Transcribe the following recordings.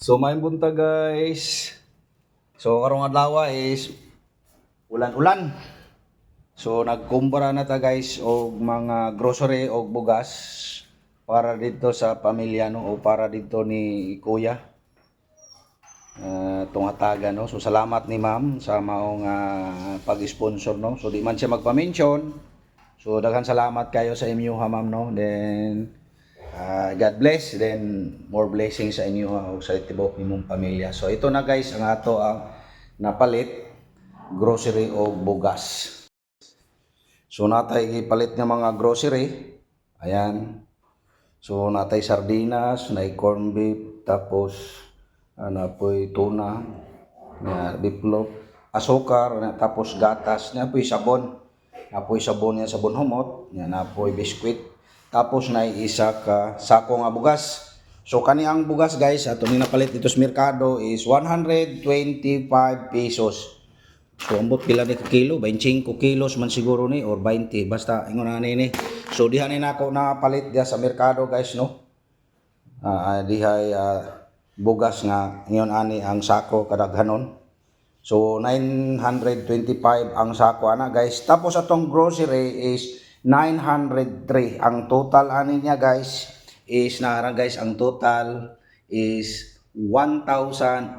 So may bunta guys. So karong adlaw is ulan-ulan. So nagkumpara na ta guys og mga grocery og bugas para dito sa pamilya no o para dito ni Kuya. Uh, tungataga no. So salamat ni Ma'am sa maong ah, pag-sponsor no. So di man siya magpa-mention. So daghan salamat kayo sa inyo ha Ma'am no. Then Ah, God bless then more blessings sa inyo ha, ug sa tibok nimong pamilya. So ito na guys ang ato ang napalit grocery o bugas. So natay gipalit nga mga grocery. Ayan. So natay sardinas, nay corn beef, tapos ano po'y tuna, na loaf, asukar, na, tapos gatas, na po'y sabon. Na po'y sabon yan, sabon humot, na, na po'y biskwit. Tapos na isa ka sako nga bugas. So kani ang bugas guys, ato ni napalit dito sa merkado is 125 pesos. So ambot pila ni kilo, 25 kilos man siguro ni or 20 basta ingon na ni. So diha ni nako napalit dia sa merkado guys no. Uh, dihay ah, bugas nga ingon ani ang sako kadaghanon. So 925 ang sako ana guys. Tapos atong grocery is 903. Ang total ani niya guys is naara guys ang total is 1,828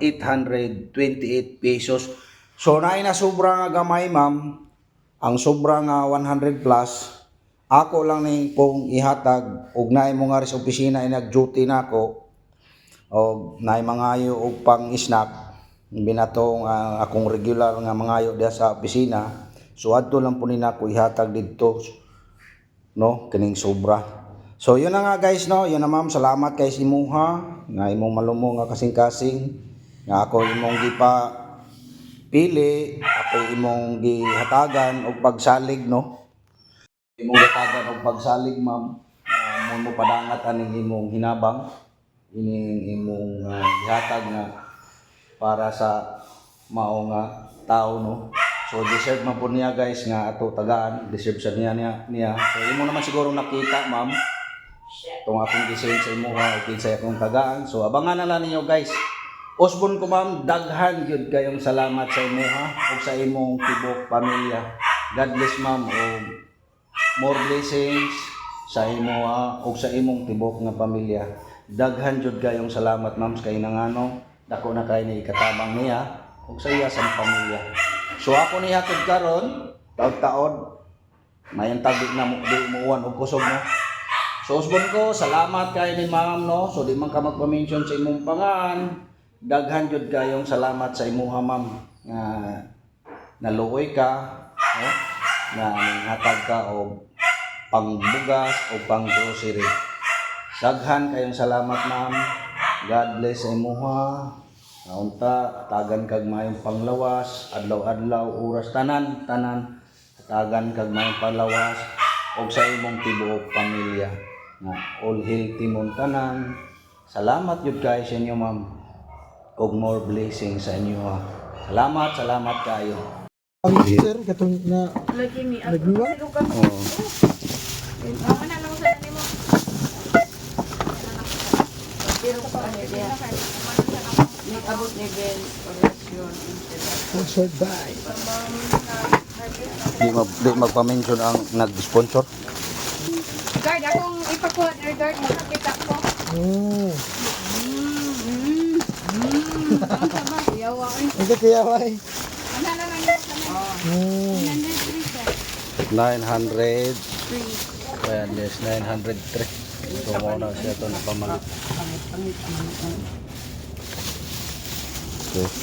pesos. So naay na sobra nga gamay ma'am. Ang sobra nga 100 plus. Ako lang ning pong ihatag ug naay mo nga sa opisina ay nag-duty na ako. O naay mangayo og pang snack binatong ah, akong regular nga mangayo diha sa opisina. So adto lang po ni nako ihatag didto no kining sobra. So yun na nga guys no, yun na ma'am, salamat kay si Muha nga imong malumo nga kasing-kasing nga ako imong gipa pili, ako imong gihatagan og pagsalig no. Imong gihatagan og pagsalig ma'am. Uh, mo padangat aning imong hinabang ining imong uh, gihatag nga para sa mao nga tao no. So deserve man po niya guys nga ato tagaan, deserve sa niya niya. niya. So imo naman siguro nakita ma'am. Itong akong design sa imo ha, okay sa akong tagaan. So abangan na lang ninyo guys. Osbon ko ma'am, daghan gyud kayong salamat sa imo ha ug sa imong tibok pamilya. God bless ma'am ug more blessings sa imo ha ug sa imong tibok nga pamilya. Daghan jud kayong salamat ma'am sa kay nangano dako na kay ni ikatabang niya ug sa iya sa pamilya. So ako ni hatod karon taod-taod mayan na mo di muuwan og kusog no. So usbon ko salamat kay ni ma'am no. So di man ka magpa-mention sa imong pangan. Daghan jud kayong salamat sa imuha ma'am nga naluoy ka no na nanghatag ka og pangbugas o pang grocery. Daghan kayong salamat ma'am. God bless sa imuha. Naunta, tagan kag mayong panglawas, adlaw-adlaw, oras tanan, tanan, tagan kag mayong panglawas, og sa imong tibuok pamilya. Nga, all healthy mong tanan. Salamat yun guys sa inyo ma'am. Og more blessings sa inyo ha. Salamat, salamat kayo. Ang sir, katong na Lagi? Oh. Na lang sa. Pero pa ano. Ni abot ni Ben orasyon sponsored by. Di, mag, di magpa-mention ang nag-sponsor. Guard, akong ipakuha ni guard makakita ko. Oh, Mm. Mm. Ang sama, yawa ay. ito kaya ay. Ano na lang yun sa mga. Oh, 900. Free. Ayan, yes, 903. So, muna siya ito na pamalit. Okay.